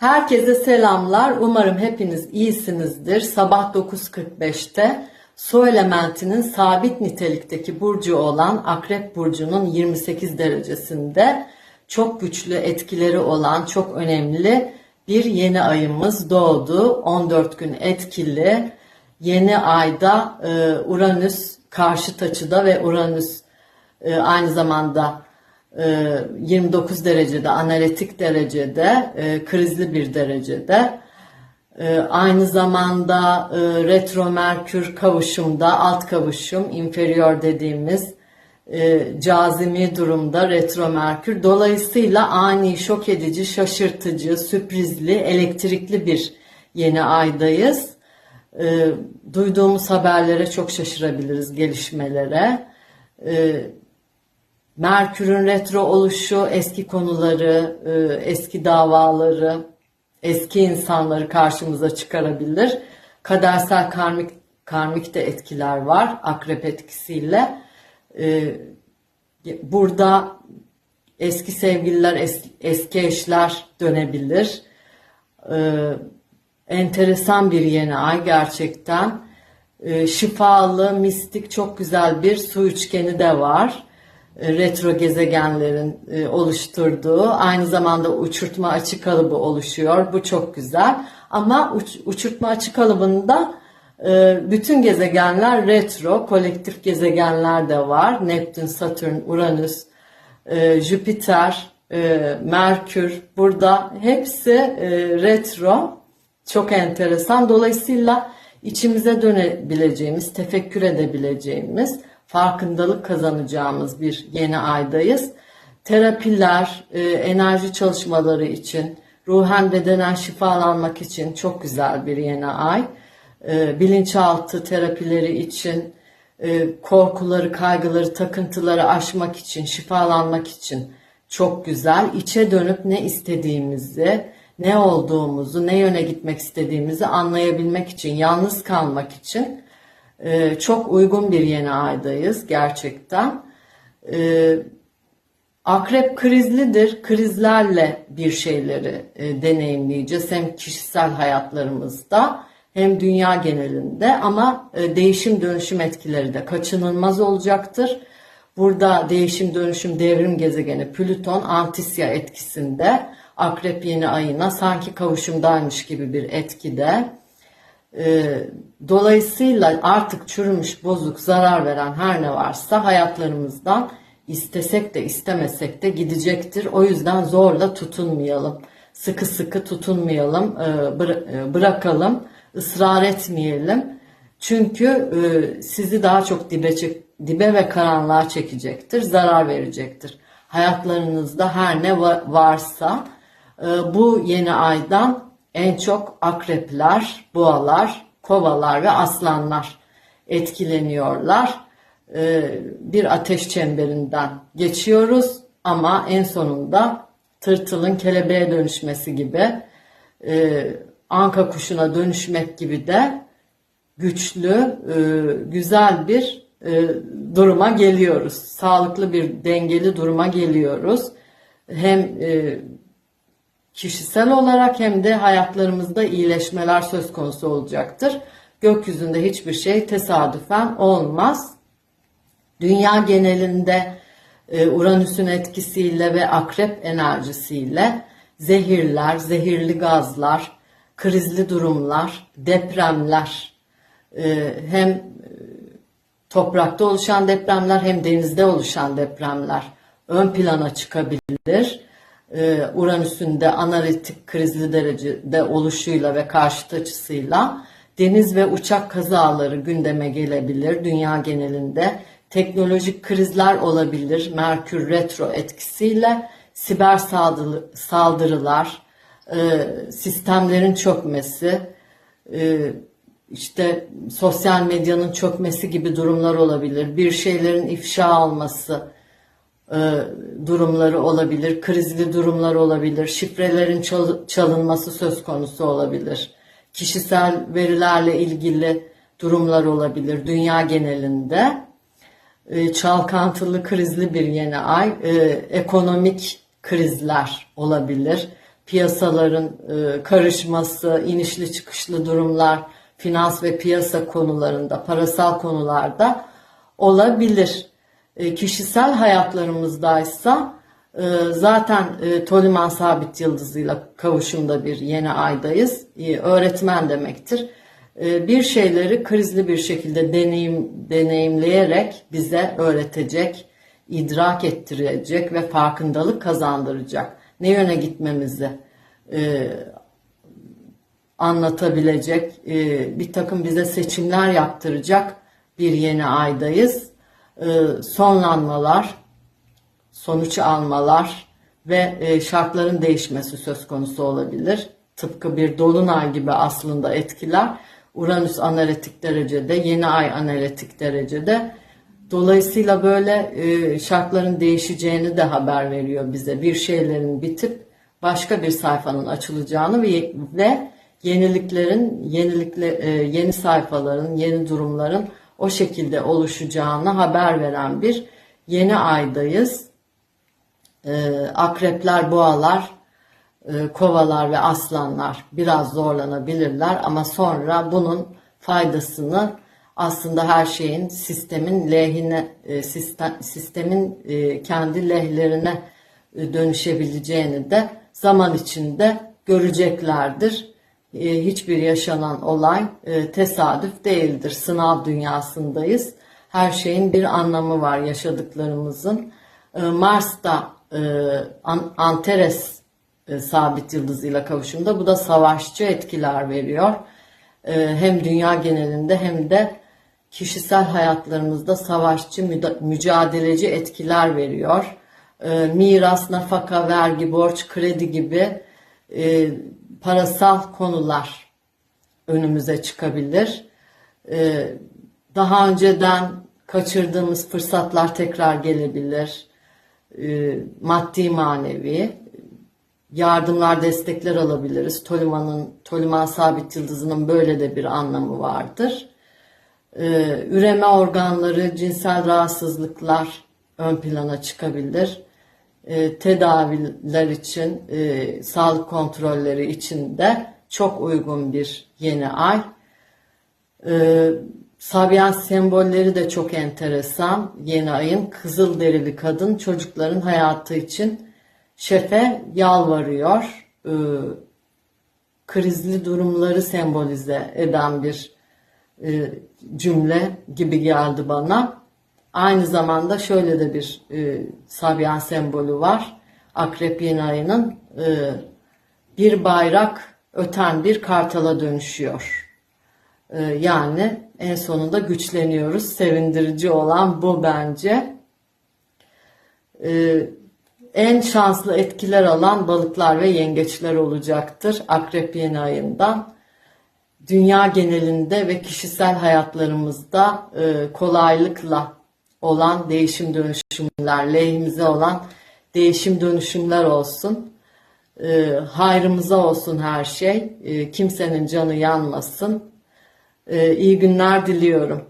Herkese selamlar. Umarım hepiniz iyisinizdir. Sabah 9.45'te su elementinin sabit nitelikteki burcu olan Akrep Burcu'nun 28 derecesinde çok güçlü etkileri olan çok önemli bir yeni ayımız doğdu. 14 gün etkili. Yeni ayda e, Uranüs karşıt açıda ve Uranüs e, aynı zamanda 29 derecede, analitik derecede, e, krizli bir derecede. E, aynı zamanda e, retro merkür kavuşumda, alt kavuşum, inferior dediğimiz e, cazimi durumda retro merkür. Dolayısıyla ani, şok edici, şaşırtıcı, sürprizli, elektrikli bir yeni aydayız. E, duyduğumuz haberlere çok şaşırabiliriz, gelişmelere. Merkür'ün retro oluşu eski konuları, e, eski davaları, eski insanları karşımıza çıkarabilir. Kadersel karmik karmik de etkiler var akrep etkisiyle. E, Burada eski sevgililer, es- eski eşler dönebilir. E, Enteresan bir yeni ay gerçekten. Şifalı, mistik, çok güzel bir su üçgeni de var retro gezegenlerin e, oluşturduğu aynı zamanda uçurtma açı kalıbı oluşuyor. Bu çok güzel. Ama uç, uçurtma açı kalıbında e, bütün gezegenler retro, kolektif gezegenler de var. Neptün, Satürn, Uranüs, e, Jüpiter, e, Merkür burada hepsi e, retro. Çok enteresan. Dolayısıyla içimize dönebileceğimiz, tefekkür edebileceğimiz, farkındalık kazanacağımız bir yeni aydayız. Terapiler, e, enerji çalışmaları için, ruhen bedenen şifalanmak için çok güzel bir yeni ay. E, bilinçaltı terapileri için, e, korkuları, kaygıları, takıntıları aşmak için, şifalanmak için çok güzel. İçe dönüp ne istediğimizi, ne olduğumuzu, ne yöne gitmek istediğimizi anlayabilmek için, yalnız kalmak için e, çok uygun bir yeni aydayız gerçekten. E, Akrep krizlidir. Krizlerle bir şeyleri e, deneyimleyeceğiz. Hem kişisel hayatlarımızda hem dünya genelinde ama e, değişim dönüşüm etkileri de kaçınılmaz olacaktır. Burada değişim dönüşüm devrim gezegeni Plüton Antisya etkisinde Akrep yeni ayına sanki kavuşumdaymış gibi bir etkide. E, dolayısıyla artık çürümüş, bozuk, zarar veren her ne varsa hayatlarımızdan istesek de istemesek de gidecektir. O yüzden zorla tutunmayalım. Sıkı sıkı tutunmayalım, e, e, bırakalım, ısrar etmeyelim. Çünkü e, sizi daha çok dibe, çek- dibe ve karanlığa çekecektir, zarar verecektir. Hayatlarınızda her ne va- varsa bu yeni aydan en çok akrepler, boğalar, kovalar ve aslanlar etkileniyorlar. Ee, bir ateş çemberinden geçiyoruz ama en sonunda tırtılın kelebeğe dönüşmesi gibi e, anka kuşuna dönüşmek gibi de güçlü, e, güzel bir e, duruma geliyoruz. Sağlıklı bir dengeli duruma geliyoruz. Hem kişisel olarak hem de hayatlarımızda iyileşmeler söz konusu olacaktır. Gökyüzünde hiçbir şey tesadüfen olmaz. Dünya genelinde e, Uranüs'ün etkisiyle ve akrep enerjisiyle zehirler, zehirli gazlar, krizli durumlar, depremler e, hem e, toprakta oluşan depremler hem denizde oluşan depremler ön plana çıkabilir. Ee, Uranüs'ün de analitik krizli derecede oluşuyla ve karşıt açısıyla deniz ve uçak kazaları gündeme gelebilir dünya genelinde. Teknolojik krizler olabilir Merkür retro etkisiyle siber saldırı- saldırılar, e, sistemlerin çökmesi, e, işte sosyal medyanın çökmesi gibi durumlar olabilir. Bir şeylerin ifşa olması, e, durumları olabilir, krizli durumlar olabilir, şifrelerin çal- çalınması söz konusu olabilir. Kişisel verilerle ilgili durumlar olabilir dünya genelinde. E, çalkantılı, krizli bir yeni ay, e, ekonomik krizler olabilir. piyasaların e, karışması, inişli çıkışlı durumlar, finans ve piyasa konularında, parasal konularda olabilir. E, kişisel hayatlarımızdaysa e, zaten e, Toliman Sabit Yıldızı'yla kavuşumda bir yeni aydayız. E, öğretmen demektir. Bir şeyleri krizli bir şekilde deneyim deneyimleyerek bize öğretecek, idrak ettirecek ve farkındalık kazandıracak. Ne yöne gitmemizi anlatabilecek, bir takım bize seçimler yaptıracak bir yeni aydayız. E, sonlanmalar, sonuç almalar ve e, şartların değişmesi söz konusu olabilir. Tıpkı bir dolunay gibi aslında etkiler. Uranüs analitik derecede, yeni ay analitik derecede. Dolayısıyla böyle e, şartların değişeceğini de haber veriyor bize. Bir şeylerin bitip başka bir sayfanın açılacağını ve, yeniliklerin, yenilikle, yeni sayfaların, yeni durumların o şekilde oluşacağını haber veren bir yeni aydayız. E, akrepler, boğalar, e, kovalar ve aslanlar biraz zorlanabilirler ama sonra bunun faydasını aslında her şeyin sistemin lehine e, sistem, sistemin e, kendi lehlerine dönüşebileceğini de zaman içinde göreceklerdir. E, Hiçbir yaşanan olay e, tesadüf değildir. Sınav dünyasındayız. Her şeyin bir anlamı var yaşadıklarımızın. E, Mars'ta An- Antares sabit yıldızıyla kavuşumda. Bu da savaşçı etkiler veriyor. Hem dünya genelinde hem de kişisel hayatlarımızda savaşçı, mücadeleci etkiler veriyor. Miras, nafaka, vergi, borç, kredi gibi parasal konular önümüze çıkabilir. E, daha önceden kaçırdığımız fırsatlar tekrar gelebilir. E, maddi manevi yardımlar, destekler alabiliriz. Toliman'ın, Toliman Sabit Yıldızı'nın böyle de bir anlamı vardır. Ee, üreme organları, cinsel rahatsızlıklar ön plana çıkabilir. Ee, tedaviler için, e, sağlık kontrolleri için de çok uygun bir yeni ay. Ee, Sabyan sembolleri de çok enteresan. Yeni ayın kızıl derili kadın çocukların hayatı için şefe yalvarıyor. Ee, krizli durumları sembolize eden bir e, cümle gibi geldi bana. Aynı zamanda şöyle de bir e, Sabyan sembolü var. Akrep yeni ayının e, bir bayrak öten bir kartala dönüşüyor. E, yani en sonunda güçleniyoruz. Sevindirici olan bu bence. E, en şanslı etkiler alan balıklar ve yengeçler olacaktır Akrep yeni ayından. Dünya genelinde ve kişisel hayatlarımızda e, kolaylıkla olan değişim dönüşümler, lehimize olan değişim dönüşümler olsun. E, hayrımıza olsun her şey. E, kimsenin canı yanmasın. E, iyi günler diliyorum.